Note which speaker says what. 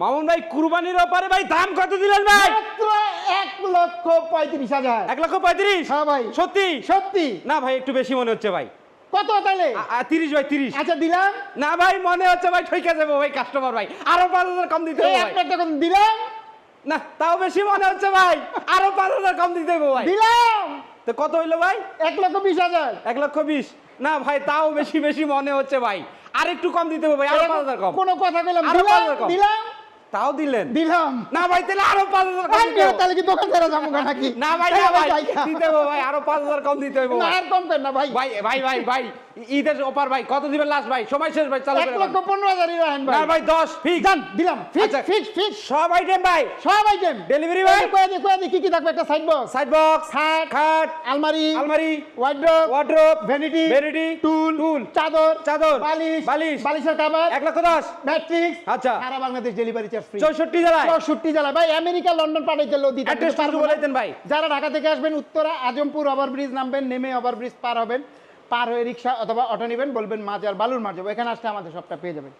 Speaker 1: মামুন ভাই কুরবানির ওপারে ভাই দাম কত দিলেন ভাই?
Speaker 2: মাত্র এক লক্ষ পঁয়ত্রিশ হাজার।
Speaker 1: এক লক্ষ পঁয়ত্রিশ?
Speaker 2: হ্যাঁ ভাই।
Speaker 1: সত্যি?
Speaker 2: সত্যি।
Speaker 1: না ভাই একটু বেশি মনে হচ্ছে ভাই।
Speaker 2: কত তাহলে?
Speaker 1: তিরিশ ভাই তিরিশ।
Speaker 2: আচ্ছা দিলাম।
Speaker 1: না ভাই মনে হচ্ছে ভাই ঠইকে যাব ভাই কাস্টমার ভাই। আরও পাঁচ হাজার কম দিতে হবে
Speaker 2: দিলাম।
Speaker 1: না তাও বেশি মনে হচ্ছে ভাই। আরও পাঁচ হাজার কম দিতে হবে ভাই।
Speaker 2: দিলাম।
Speaker 1: তো কত হইল ভাই?
Speaker 2: এক লক্ষ বিশ হাজার।
Speaker 1: এক লক্ষ বিশ। না ভাই তাও বেশি বেশি মনে হচ্ছে ভাই। আর একটু কম দিতে হবে ভাই আরও পাঁচ হাজার কম।
Speaker 2: কোনো কথা
Speaker 1: আরও
Speaker 2: দিলাম।
Speaker 1: হাজার তাও দিলেন?
Speaker 2: দিলাম।
Speaker 1: না ভাই তাহলে আরও পাঁচ হাজার কম
Speaker 2: ভাই,
Speaker 1: দিতে
Speaker 2: তাহলে কি দোকান ছেড়ে যাব নাকি?
Speaker 1: না ভাই না ভাই দিতে হবে ভাই আরও পাঁচ হাজার কম দিতে হবে
Speaker 2: না
Speaker 1: ভাই।
Speaker 2: আর কম করেন না ভাই।
Speaker 1: ভাই ভাই ভাই ভাই ঈদের অপার ভাই কত দিবেন লাস্ট ভাই? সময় শেষ ভাই চালু
Speaker 2: এক লক্ষ পনেরো হাজারই রাখেন
Speaker 1: না
Speaker 2: ভাই
Speaker 1: ভাই দশ ফিক্স
Speaker 2: যান দিলাম। ফিক্স। ফিক্স ফিক্স
Speaker 1: সব আইটেম ভাই।
Speaker 2: সব আইটেম
Speaker 1: Delivery ভাই?
Speaker 2: কয়ে দি কয়ে দি কি কি থাকবে? একটা সাইড বক্স
Speaker 1: সাইড বক্স
Speaker 2: খাট
Speaker 1: খাট
Speaker 2: আলমারি
Speaker 1: আলমারি
Speaker 2: ওয়ার্ড্রপ
Speaker 1: ওয়ার্ড্রোব
Speaker 2: ভ্যানিটি
Speaker 1: ভ্যানিটি
Speaker 2: টুল
Speaker 1: টুল
Speaker 2: চাদর
Speaker 1: চাদর
Speaker 2: বালিশ
Speaker 1: বালিশ।
Speaker 2: বালিশের কভার
Speaker 1: এক লক্ষ দশ।
Speaker 2: ম্যাট্রিক্স।
Speaker 1: আচ্ছা।
Speaker 2: সারা বাংলাদেশ ডেলিভারি ফ্রি
Speaker 1: জেলায়?
Speaker 2: ভাই আমেরিকা লন্ডন পাঠাইতে লো দিতে
Speaker 1: অ্যাড্রেস ভাই।
Speaker 2: যারা ঢাকা থেকে আসবেন উত্তরা আজমপুর ওভারব্রিজ নামবেন নেমে ওভারব্রিজ পার হবেন পার হয়ে রিক্সা অথবা অটো নেবেন বলবেন মাজার বালুর মার যাব। এখানে আসলে আমাদের সবটা পেয়ে যাবেন।